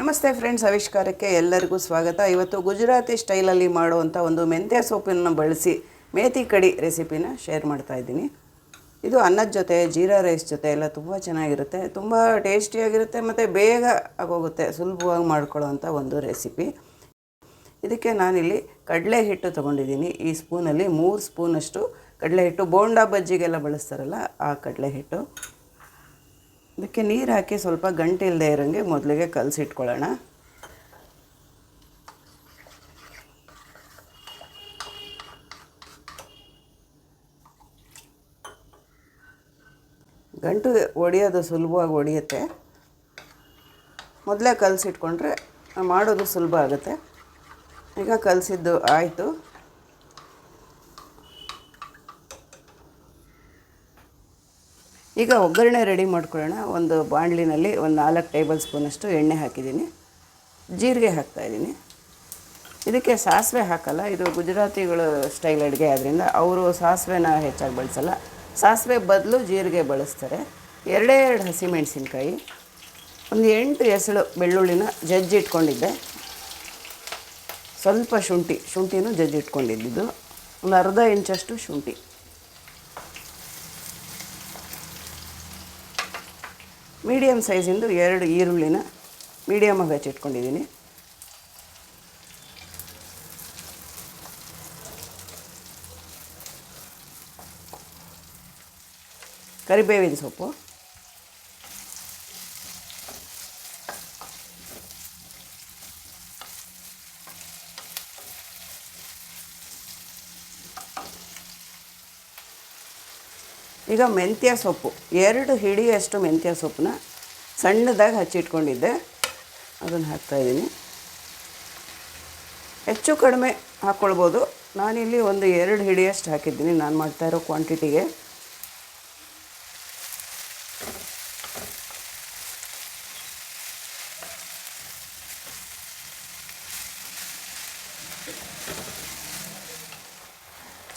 ನಮಸ್ತೆ ಫ್ರೆಂಡ್ಸ್ ಆವಿಷ್ಕಾರಕ್ಕೆ ಎಲ್ಲರಿಗೂ ಸ್ವಾಗತ. ಇವತ್ತು ಗುಜರಾತಿ ಸ್ಟೈಲಲ್ಲಿ ಮಾಡುವಂಥ ಒಂದು ಮೆಂತ್ಯ ಸೊಪ್ಪನ್ನು ಬಳಸಿ ಮೇತಿ ಕಡಿ ರೆಸಿಪಿನ ಶೇರ್ ಮಾಡ್ತಾ ಇದ್ದೀನಿ. ಇದು ಅನ್ನದ ಜೊತೆ, ಜೀರಾ ರೈಸ್ ಜೊತೆ ಎಲ್ಲ ತುಂಬ ಚೆನ್ನಾಗಿರುತ್ತೆ. ತುಂಬ ಟೇಸ್ಟಿಯಾಗಿರುತ್ತೆ ಮತ್ತು ಬೇಗ ಆಗೋಗುತ್ತೆ, ಸುಲಭವಾಗಿ ಮಾಡ್ಕೊಳ್ಳೋವಂಥ ಒಂದು ರೆಸಿಪಿ ಇದಕ್ಕೆ ನಾನಿಲ್ಲಿ ಕಡಲೆ ಹಿಟ್ಟು ತೊಗೊಂಡಿದ್ದೀನಿ. ಈ ಸ್ಪೂನಲ್ಲಿ ಮೂರು ಸ್ಪೂನಷ್ಟು ಕಡಲೆ ಹಿಟ್ಟು. ಬೋಂಡಾ ಬಜ್ಜಿಗೆಲ್ಲ ಬಳಸ್ತಾರಲ್ಲ ಆ ಕಡಲೆ ಹಿಟ್ಟು. ಇದಕ್ಕೆ ನೀರು ಹಾಕಿ ಸ್ವಲ್ಪ ಗಂಟೆ ಇಲ್ಲದೆ ಇರೋಂಗೆ ಮೊದಲಿಗೆ ಕಲಸಿಟ್ಕೊಳ್ಳೋಣ. ಗಂಟು ಒಡೆಯೋದು ಸುಲಭವಾಗಿ ಒಡೆಯುತ್ತೆ. ಮೊದಲೇ ಕಲಸಿಟ್ಕೊಂಡ್ರೆ ಮಾಡೋದು ಸುಲಭ ಆಗುತ್ತೆ. ಈಗ ಕಲಸಿದ್ದು ಆಯಿತು. ಈಗ ಒಗ್ಗರಣೆ ರೆಡಿ ಮಾಡ್ಕೊಳ್ಳೋಣ. ಒಂದು ಬಾಣಲಿನಲ್ಲಿ ಒಂದು ನಾಲ್ಕು ಟೇಬಲ್ ಸ್ಪೂನಷ್ಟು ಎಣ್ಣೆ ಹಾಕಿದ್ದೀನಿ. ಜೀರಿಗೆ ಹಾಕ್ತಾಯಿದ್ದೀನಿ ಇದಕ್ಕೆ ಸಾಸಿವೆ ಹಾಕಲ್ಲ, ಇದು ಗುಜರಾತಿಗಳು ಸ್ಟೈಲ್ ಅಡುಗೆ ಆದ್ದರಿಂದ ಅವರು ಸಾಸಿವೆನ ಹೆಚ್ಚಾಗಿ ಬಳಸಲ್ಲ. ಸಾಸಿವೆ ಬದಲು ಜೀರಿಗೆ ಬಳಸ್ತಾರೆ. ಎರಡೇ ಎರಡು ಹಸಿಮೆಣಸಿನ್ಕಾಯಿ, ಒಂದು ಎಂಟು ಎಸಳು ಬೆಳ್ಳುಳ್ಳಿನ ಜಜ್ಜಿ ಇಟ್ಕೊಂಡಿದ್ದೆ. ಸ್ವಲ್ಪ ಶುಂಠಿ, ಶುಂಠಿನೂ ಜಜ್ಜಿ ಇಟ್ಕೊಂಡಿದ್ದು ಒಂದು ಅರ್ಧ ಇಂಚಷ್ಟು ಶುಂಠಿ. ಮೀಡಿಯಮ್ ಸೈಜಿಂದು ಎರಡು ಈರುಳ್ಳಿನ ಮೀಡಿಯಮಾಗಿ ಹಚ್ಚಿಟ್ಕೊಂಡಿದ್ದೀನಿ ಕರಿಬೇವಿನ ಸೊಪ್ಪು ಈಗ ಮೆಂತ್ಯ ಸೊಪ್ಪು, ಎರಡು ಹಿಡಿಯಷ್ಟು ಮೆಂತ್ಯ ಸೊಪ್ಪನ್ನ ಸಣ್ಣದಾಗಿ ಹಚ್ಚಿಟ್ಕೊಂಡಿದ್ದೆ. ಅದನ್ನು ಹಾಕ್ತಾಯಿದ್ದೀನಿ ಹೆಚ್ಚು ಕಡಿಮೆ ಹಾಕ್ಕೊಳ್ಬೋದು ನಾನಿಲ್ಲಿ ಒಂದು ಎರಡು ಹಿಡಿಯಷ್ಟು ಹಾಕಿದ್ದೀನಿ. ನಾನು ಮಾಡ್ತಾ ಇರೋ ಕ್ವಾಂಟಿಟಿಗೆ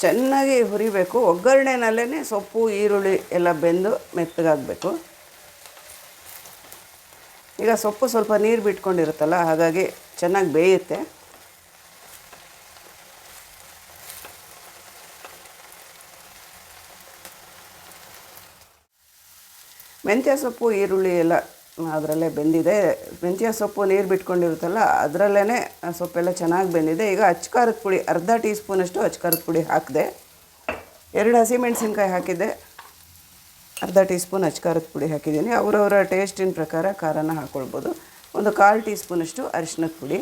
ಚೆನ್ನಾಗಿ ಹುರಿಬೇಕು. ಒಗ್ಗರಣೆನಲ್ಲೇ ಸೊಪ್ಪು, ಈರುಳ್ಳಿ ಎಲ್ಲ ಬೆಂದು ಮೆತ್ತಗಾಗಬೇಕು. ಈಗ ಸೊಪ್ಪು ಸ್ವಲ್ಪ ನೀರು ಬಿಟ್ಕೊಂಡಿರುತ್ತಲ್ಲ, ಹಾಗಾಗಿ ಚೆನ್ನಾಗಿ ಬೇಯುತ್ತೆ. ಮೆಂತ್ಯ ಸೊಪ್ಪು, ಈರುಳ್ಳಿ ಎಲ್ಲ ಅದರಲ್ಲೇ ಬೆಂದಿದೆ. ಮೆಂತ್ಯ ಸೊಪ್ಪು ನೀರು ಬಿಟ್ಕೊಂಡಿರುತ್ತಲ್ಲ ಅದರಲ್ಲೇ ಸೊಪ್ಪೆಲ್ಲ ಚೆನ್ನಾಗಿ ಬೆಂದಿದೆ. ಈಗ ಅಚ್ಕಾರದ ಪುಡಿ, ಅರ್ಧ ಟೀ ಸ್ಪೂನಷ್ಟು ಪುಡಿ ಹಾಕಿದೆ. ಎರಡು ಹಸಿಮೆಣಸಿನ್ಕಾಯಿ ಹಾಕಿದ್ದೆ. ಅರ್ಧ ಟೀ ಸ್ಪೂನ್ ಅಚ್ಕಾರದ ಪುಡಿ ಹಾಕಿದ್ದೀನಿ. ಅವರವರ ಟೇಸ್ಟಿನ ಪ್ರಕಾರ ಖಾರನ ಹಾಕ್ಕೊಳ್ಬೋದು ಒಂದು ಕಾಲು ಟೀ ಸ್ಪೂನಷ್ಟು ಅರಿಶಿನದ ಪುಡಿ.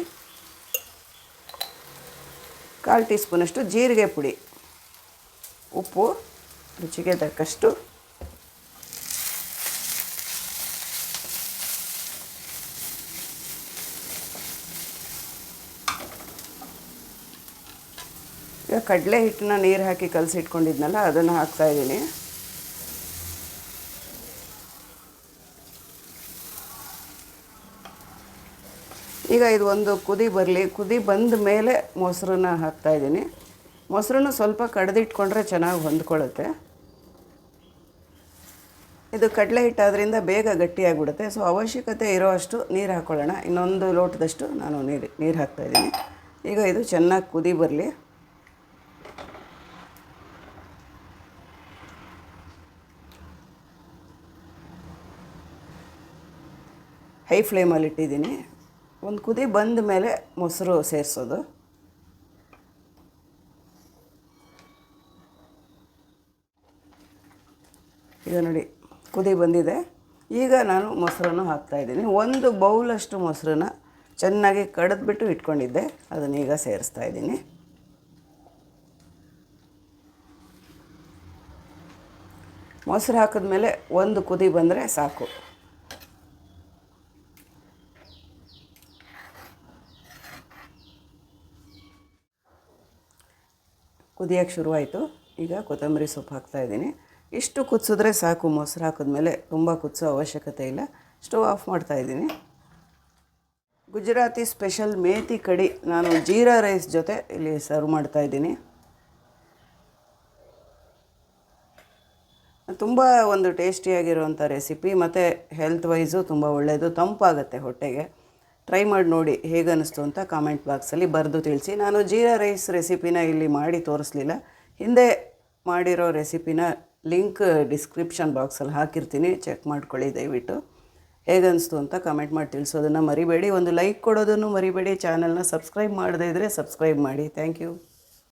ಕಾಲು ಟೀ ಸ್ಪೂನಷ್ಟು ಜೀರಿಗೆ ಪುಡಿ. ಉಪ್ಪು, ರುಚಿಗೆ ತಕ್ಕಷ್ಟು ಈಗ ಕಡಲೆ ಹಿಟ್ಟನ್ನ ನೀರು ಹಾಕಿ ಕಲಸಿಟ್ಕೊಂಡಿದ್ನಲ್ಲ ಅದನ್ನು ಹಾಕ್ತಾಯಿದ್ದೀನಿ ಈಗ ಇದು ಒಂದು ಕುದಿ ಬರಲಿ, ಕುದಿ ಬಂದ ಮೇಲೆ ಮೊಸರನ್ನ ಹಾಕ್ತಾಯಿದ್ದೀನಿ ಮೊಸರನ್ನು ಸ್ವಲ್ಪ ಕಡ್ದಿಟ್ಕೊಂಡ್ರೆ ಚೆನ್ನಾಗಿ ಹೊಂದ್ಕೊಳ್ಳುತ್ತೆ. ಇದು ಕಡಲೆ ಹಿಟ್ಟಾದ್ರಿಂದ ಬೇಗ ಗಟ್ಟಿಯಾಗಿಬಿಡುತ್ತೆ, ಸೊ ಅವಶ್ಯಕತೆ ಇರೋ ಅಷ್ಟು ನೀರು ಹಾಕ್ಕೊಳ್ಳೋಣ ಇನ್ನೊಂದು ಲೋಟದಷ್ಟು ನಾನು ನೀರು ನೀರು ಹಾಕ್ತಾಯಿದ್ದೀನಿ ಈಗ ಇದು ಚೆನ್ನಾಗಿ ಕುದಿ ಬರಲಿ. ಹೈ ಫ್ಲೇಮಲ್ಲಿ ಇಟ್ಟಿದ್ದೀನಿ. ಒಂದು ಕುದಿ ಬಂದ ಮೇಲೆ ಮೊಸರು ಸೇರಿಸೋದು. ಈಗ ನೋಡಿ, ಕುದಿ ಬಂದಿದೆ. ಈಗ ನಾನು ಮೊಸರನ್ನು ಹಾಕ್ತಾಯಿದ್ದೀನಿ ಒಂದು ಬೌಲಷ್ಟು ಮೊಸರನ್ನ ಚೆನ್ನಾಗಿ ಕಡಿದ್ಬಿಟ್ಟು ಇಟ್ಕೊಂಡಿದ್ದೆ. ಅದನ್ನು ಈಗ ಸೇರಿಸ್ತಾ ಇದ್ದೀನಿ. ಮೊಸರು ಹಾಕಿದ್ಮೇಲೆ ಒಂದು ಕುದಿ ಬಂದರೆ ಸಾಕು. ಕುದಿಯೋಕ್ಕೆ ಶುರುವಾಯಿತು. ಈಗ ಕೊತ್ತಂಬರಿ ಸೊಪ್ಪು ಹಾಕ್ತಾಯಿದ್ದೀನಿ ಇಷ್ಟು ಕುದಿಸಿದ್ರೆ ಸಾಕು, ಮೊಸರು ಹಾಕಿದ್ಮೇಲೆ ತುಂಬ ಕುದಿಸೋ ಅವಶ್ಯಕತೆ ಇಲ್ಲ. ಸ್ಟವ್ ಆಫ್ ಮಾಡ್ತಾಯಿದ್ದೀನಿ ಗುಜರಾತಿ ಸ್ಪೆಷಲ್ ಮೇತಿ ಕಡಿ ನಾನು ಜೀರಾ ರೈಸ್ ಜೊತೆ ಇಲ್ಲಿ ಸರ್ವ್ ಮಾಡ್ತಾಯಿದ್ದೀನಿ ತುಂಬ ಒಂದು ಟೇಸ್ಟಿಯಾಗಿರುವಂಥ ರೆಸಿಪಿ, ಮತ್ತು ಹೆಲ್ತ್ ವೈಸು ತುಂಬ ಒಳ್ಳೆಯದು ತಂಪಾಗುತ್ತೆ ಹೊಟ್ಟೆಗೆ. ಟ್ರೈ ಮಾಡಿ ನೋಡಿ ಹೇಗನ್ನಿಸ್ತು ಅಂತ ಕಾಮೆಂಟ್ ಬಾಕ್ಸಲ್ಲಿ ಬರೆದು ತಿಳಿಸಿ. ನಾನು ಜೀರಾ ರೈಸ್ ರೆಸಿಪಿನ ಇಲ್ಲಿ ಮಾಡಿ ತೋರಿಸ್ಲಿಲ್ಲ. ಹಿಂದೆ ಮಾಡಿರೋ ರೆಸಿಪಿನ ಲಿಂಕ್ ಡಿಸ್ಕ್ರಿಪ್ಷನ್ ಬಾಕ್ಸಲ್ಲಿ ಹಾಕಿರ್ತೀನಿ. ಚೆಕ್ ಮಾಡ್ಕೊಳ್ಳಿ ದಯವಿಟ್ಟು. ಹೇಗನ್ನಿಸ್ತು ಅಂತ ಕಮೆಂಟ್ ಮಾಡಿ ತಿಳಿಸೋದನ್ನು ಮರಿಬೇಡಿ. ಒಂದು ಲೈಕ್ ಕೊಡೋದನ್ನು ಮರಿಬೇಡಿ. ಚಾನಲ್ನ ಸಬ್ಸ್ಕ್ರೈಬ್ ಮಾಡದೇ ಇದ್ದರೆ ಸಬ್ಸ್ಕ್ರೈಬ್ ಮಾಡಿ. Thank you